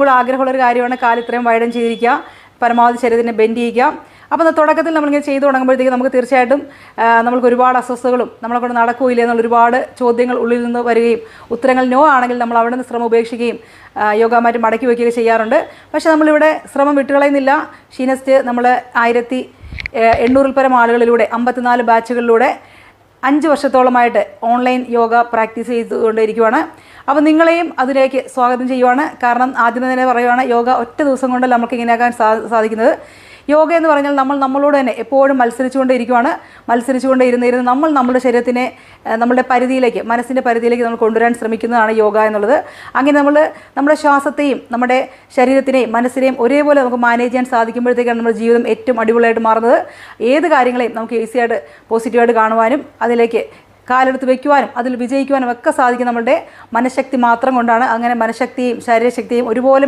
കൂടെ ആഗ്രഹമുള്ളൊരു കാര്യമാണ് കാൽ ഇത്രയും വൈഡൻ ചെയ്തിരിക്കുക പരമാവധി ശരീരത്തിനെ ബെൻഡ് ചെയ്യുക. അപ്പോൾ തുടക്കത്തിൽ നമ്മളിങ്ങനെ ചെയ്തു തുടങ്ങുമ്പോഴത്തേക്ക് നമുക്ക് തീർച്ചയായിട്ടും നമ്മൾക്ക് ഒരുപാട് അസ്വസ്ഥകളും നമ്മളെ കൊണ്ട് നടക്കൂല എന്നുള്ള ഒരുപാട് ചോദ്യങ്ങൾ ഉള്ളിൽ നിന്ന് വരികയും ഉത്തരങ്ങൾ നോ ആണെങ്കിൽ നമ്മൾ അവിടെ നിന്ന് ശ്രമം ഉപേക്ഷിക്കുകയും യോഗ മടക്കി വയ്ക്കുകയും ചെയ്യാറുണ്ട്. പക്ഷേ നമ്മളിവിടെ ശ്രമം വിട്ടുകളയുന്നില്ല. ഷീനസ്റ്റ് നമ്മൾ ആയിരത്തി എണ്ണൂറിൽ പരം ആളുകളിലൂടെ അമ്പത്തിനാല് ബാച്ചുകളിലൂടെ അഞ്ച് വർഷത്തോളമായിട്ട് ഓൺലൈൻ യോഗ പ്രാക്ടീസ് ചെയ്തുകൊണ്ടിരിക്കുവാണ്. അപ്പോൾ നിങ്ങളെയും അതിലേക്ക് സ്വാഗതം ചെയ്യുവാണ്. കാരണം ആദ്യം തന്നെ പറയുവാണ് യോഗ ഒറ്റ ദിവസം കൊണ്ട് നമുക്ക് ഇങ്ങനെയാക്കാൻ സാധിക്കുന്നത്. യോഗ എന്ന് പറഞ്ഞാൽ നമ്മൾ നമ്മളോട് തന്നെ എപ്പോഴും മത്സരിച്ചുകൊണ്ടേ ഇരിക്കുവാണ് മത്സരിച്ചുകൊണ്ടേ ഇരുന്ന് ഇരുന്ന് നമ്മൾ നമ്മുടെ ശരീരത്തിനെ നമ്മുടെ പരിധിയിലേക്ക് മനസ്സിന്റെ പരിധിയിലേക്ക് നമ്മൾ കൊണ്ടുവരാൻ ശ്രമിക്കുന്നതാണ് യോഗ എന്നുള്ളത്. അങ്ങനെ നമ്മൾ നമ്മുടെ ശ്വാസത്തെയും നമ്മുടെ ശരീരത്തിനെയും മനസ്സിനെയും ഒരേപോലെ നമുക്ക് മാനേജ് ചെയ്യാൻ സാധിക്കുമ്പോഴത്തേക്കാണ് നമ്മുടെ ജീവിതം ഏറ്റവും അടിപൊളിയായിട്ട് മാറുന്നത്. ഏത് കാര്യങ്ങളെയും നമുക്ക് ഈസിയായിട്ട് പോസിറ്റീവായിട്ട് കാണുവാനും അതിലേക്ക് കാലെടുത്ത് വയ്ക്കുവാനും അതിൽ വിജയിക്കുവാനും ഒക്കെ സാധിക്കും നമ്മുടെ മനഃശക്തി മാത്രം കൊണ്ടാണ്. അങ്ങനെ മനഃശക്തിയും ശരീരശക്തിയും ഒരുപോലെ